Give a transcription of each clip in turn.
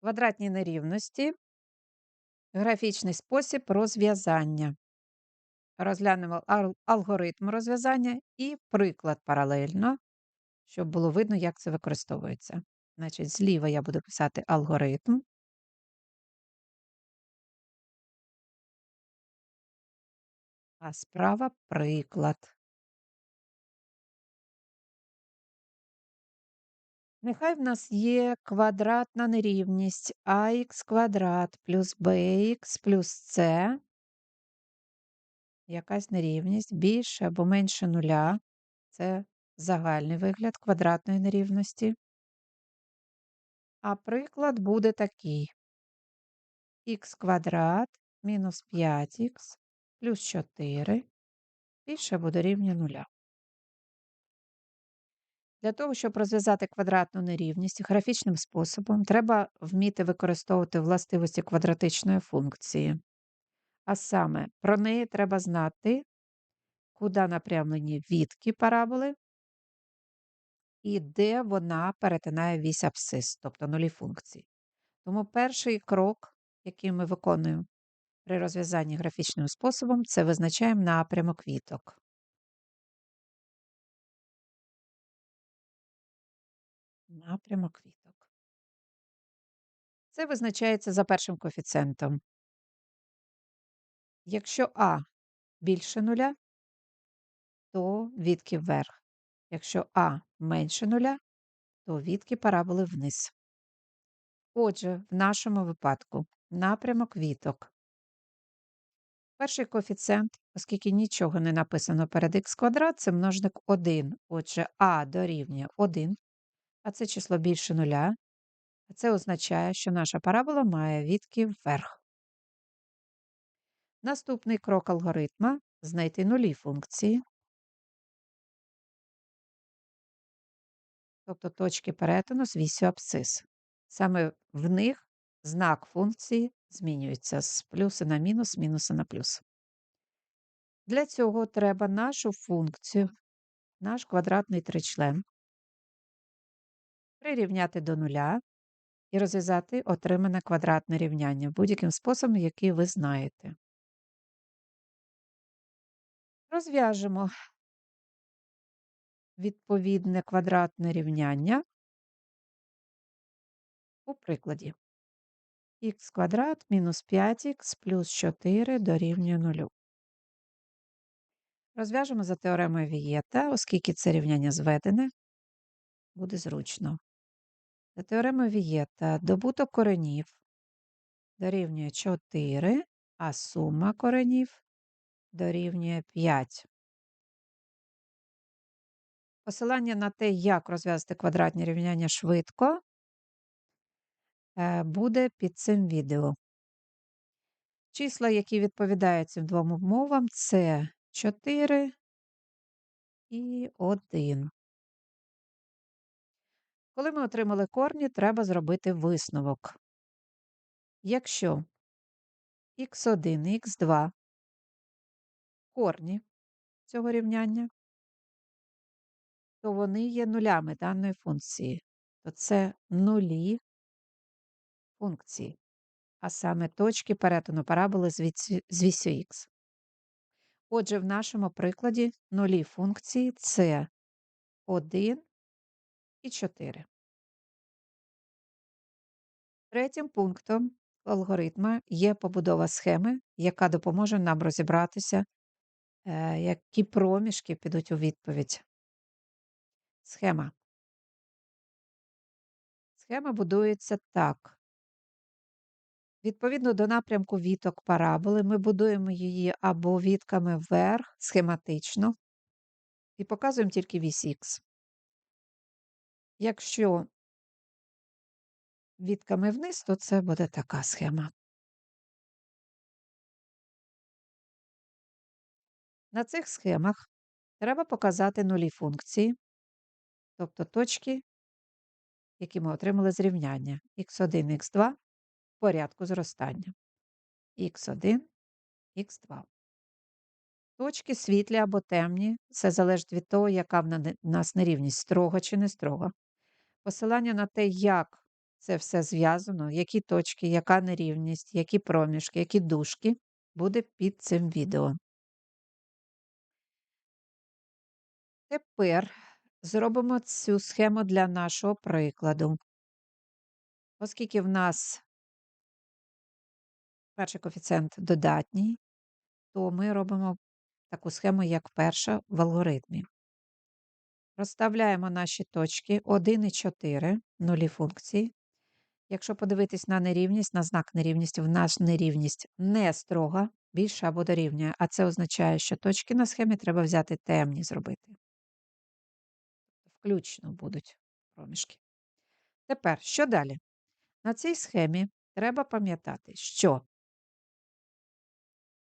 Квадратні нерівності, графічний спосіб розв'язання. Розглянемо алгоритм розв'язання і приклад паралельно, щоб було видно, як це використовується. Значить, зліва я буду писати алгоритм. А справа приклад. Нехай в нас є квадратна нерівність ax квадрат плюс bx плюс c. Якась нерівність більше або менше нуля. Це загальний вигляд квадратної нерівності. А приклад буде такий: х квадрат мінус 5х плюс 4 більше буде рівня нуля. Для того, щоб розв'язати квадратну нерівність графічним способом, треба вміти використовувати властивості квадратичної функції. А саме, про неї треба знати, куди напрямлені відки параболи і де вона перетинає вісь абсцис, тобто нулі функції. Тому перший крок, який ми виконуємо при розв'язанні графічним способом, це визначаємо напрямок віток. Напрямок віток. Це визначається за першим коефіцієнтом. Якщо А більше нуля, то відки вверх. Якщо А менше нуля, то відки параболи вниз. Отже, в нашому випадку напрямок віток. Перший коефіцієнт, оскільки нічого не написано перед х квадрат, це множник 1. Отже, А дорівнює 1, а це число більше нуля. А це означає, що наша парабола має відки вверх. Наступний крок алгоритма знайти нулі функції, тобто точки перетину з вісю абсцис. Саме в них знак функції змінюється з плюса на мінус, з мінуса на плюс. Для цього треба нашу функцію, наш квадратний тричлен, прирівняти до нуля і розв'язати отримане квадратне рівняння будь-яким способом, який ви знаєте. Розв'яжемо відповідне квадратне рівняння у прикладі х квадрат мінус 5х плюс 4 дорівнює 0. Розв'яжемо за теоремою Вієта, оскільки це рівняння зведене, буде зручно. За теоремою Вієта добуток коренів дорівнює 4, а сума коренів дорівнює 5. Посилання на те, як розв'язати квадратні рівняння швидко, е, буде під цим відео. Числа, які відповідають цим двом умовам, це 4 і 1. Коли ми отримали корні, треба зробити висновок. Якщо х1 і х2 корні цього рівняння, то вони є нулями даної функції. То це нулі функції, а саме точки перетину параболи з вісю х. Отже, в нашому прикладі нулі функції це 1 і 4. Третім пунктом алгоритму є побудова схеми, яка допоможе нам розібратися, е, які проміжки підуть у відповідь. Схема. Схема будується так. Відповідно до напрямку віток параболи, ми будуємо її або вітками вверх схематично і показуємо тільки вісь Х. Якщо вітками вниз, то це буде така схема. На цих схемах треба показати нулі функції, тобто точки, які ми отримали з рівняння х1, х2 в порядку зростання. х1, х2. Точки світлі або темні, це залежить від того, яка в нас нерівність строга чи не строга. Посилання на те, як це все зв'язано, які точки, яка нерівність, які проміжки, які дужки, буде під цим відео. Тепер зробимо цю схему для нашого прикладу. Оскільки в нас перший коефіцієнт додатній, то ми робимо таку схему, як перша в алгоритмі. Розставляємо наші точки 1 і 4, нулі функції. Якщо подивитись на нерівність, на знак нерівності, в нас нерівність не строга, більше або дорівнює, а це означає, що точки на схемі треба взяти темні зробити. Включно будуть проміжки. Тепер, що далі? На цій схемі треба пам'ятати, що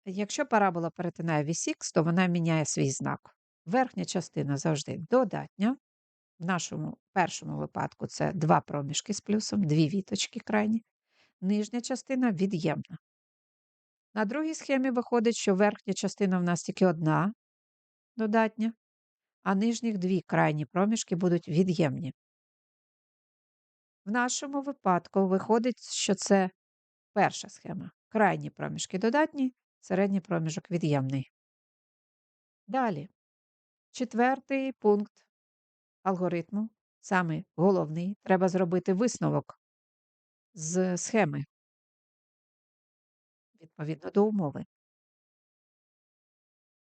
якщо парабола перетинає вісь х, то вона міняє свій знак. Верхня частина завжди додатня. В нашому першому випадку це два проміжки з плюсом, дві віточки крайні. Нижня частина від'ємна. На другій схемі виходить, що верхня частина в нас тільки одна додатня, а нижніх дві крайні проміжки будуть від'ємні. В нашому випадку виходить, що це перша схема. Крайні проміжки додатні, середній проміжок від'ємний. Далі, четвертий пункт алгоритму, саме головний, треба зробити висновок з схеми відповідно до умови.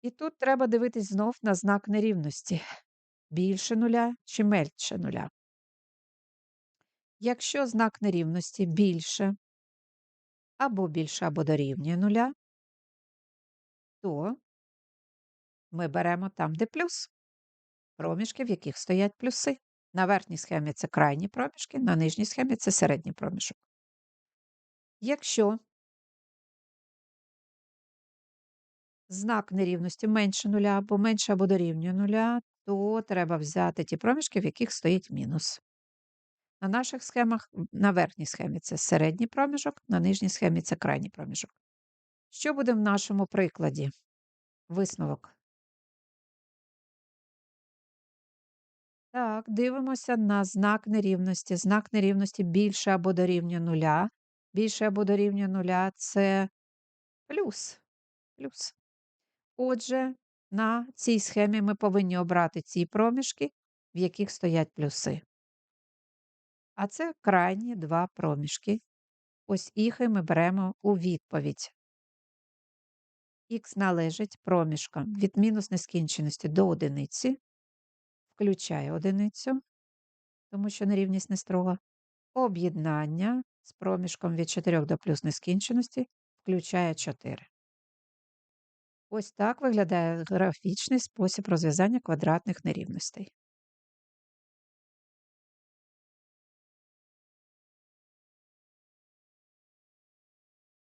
І тут треба дивитись знов на знак нерівності більше нуля чи менше нуля. Якщо знак нерівності більше або більше, або дорівнює нуля, то ми беремо там, де плюс, проміжки, в яких стоять плюси. На верхній схемі це крайні проміжки, на нижній схемі це середній проміжок. Якщо знак нерівності менше нуля або менше або дорівнює нуля, то треба взяти ті проміжки, в яких стоїть мінус. На наших схемах, на верхній схемі це середній проміжок, на нижній схемі це крайній проміжок. Що буде в нашому прикладі? Висновок. Так, дивимося на знак нерівності. Знак нерівності більше або дорівнює нуля. Більше або дорівнює нуля це плюс. плюс. Отже, на цій схемі ми повинні обрати ці проміжки, в яких стоять плюси. А це крайні два проміжки. Ось їх і ми беремо у відповідь. Х належить проміжкам від мінус нескінченості до одиниці, включає одиницю, тому що нерівність не строга. Об'єднання з проміжком від 4 до плюс нескінченості включає 4. Ось так виглядає графічний спосіб розв'язання квадратних нерівностей.